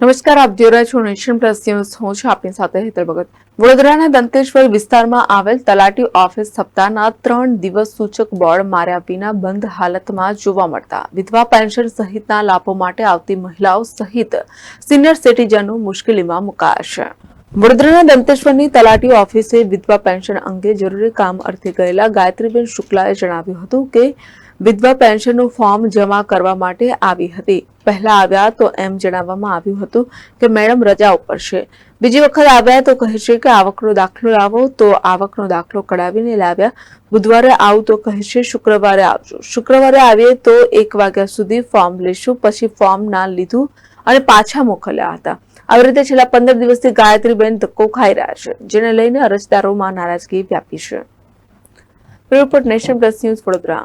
નમસ્કાર, આપ જોઈ રહ્યા છો નેશન પ્લસ ન્યૂઝ. હું છું આપની સાથે હેતર ભગત. વડોદરાના દંતેશ્વર વિસ્તારમાં આવેલ તલાટી ઓફિસ સપ્તાહના ત્રણ દિવસ સૂચક બોર્ડ માર્યા વિના બંધ હાલતમાં જોવા મળતા. વિધવા પેન્શન સહિતના લાભો માટે આવતી મહિલાઓ સહિત સિનિયર સિટીઝનો મુશ્કેલીમાં મુકાશે વડોદરાના દંતેશ્વરની તલાટી ઓફિસે વિધવા પેન્શન અંગે જરૂરી કામ અર્થે ગયેલા ગાયત્રીબેન શુક્લાએ જણાવ્યું હતું કે વિધવા પેન્શનનું ફોર્મ જમા કરવા માટે આવી હતી. પહેલા આવ્યા તો એમ જણાવવામાં આવ્યું હતું કે, મેડમ, રજા ઉપર છે. બીજી વખત આવ્યા તો કહે છે કે, આવકનો દાખલો લાવો. તો આવકનો દાખલો કઢાવીને લાવ્યા. બુધવારે આવું તો કહે છે, શુક્રવારે આવજો. શુક્રવારે આવીએ તો એક વાગ્યા સુધી ફોર્મ લેશું પછી ફોર્મ ના લીધું અને પાછા મોકલ્યા હતા. આવી રીતે છેલ્લા પંદર દિવસથી ગાયત્રીબેન ધક્કો ખાઈ રહ્યા છે, જેને લઈને અરજદારોમાં નારાજગી વ્યાપી છે. Report nation plus news Vadodara.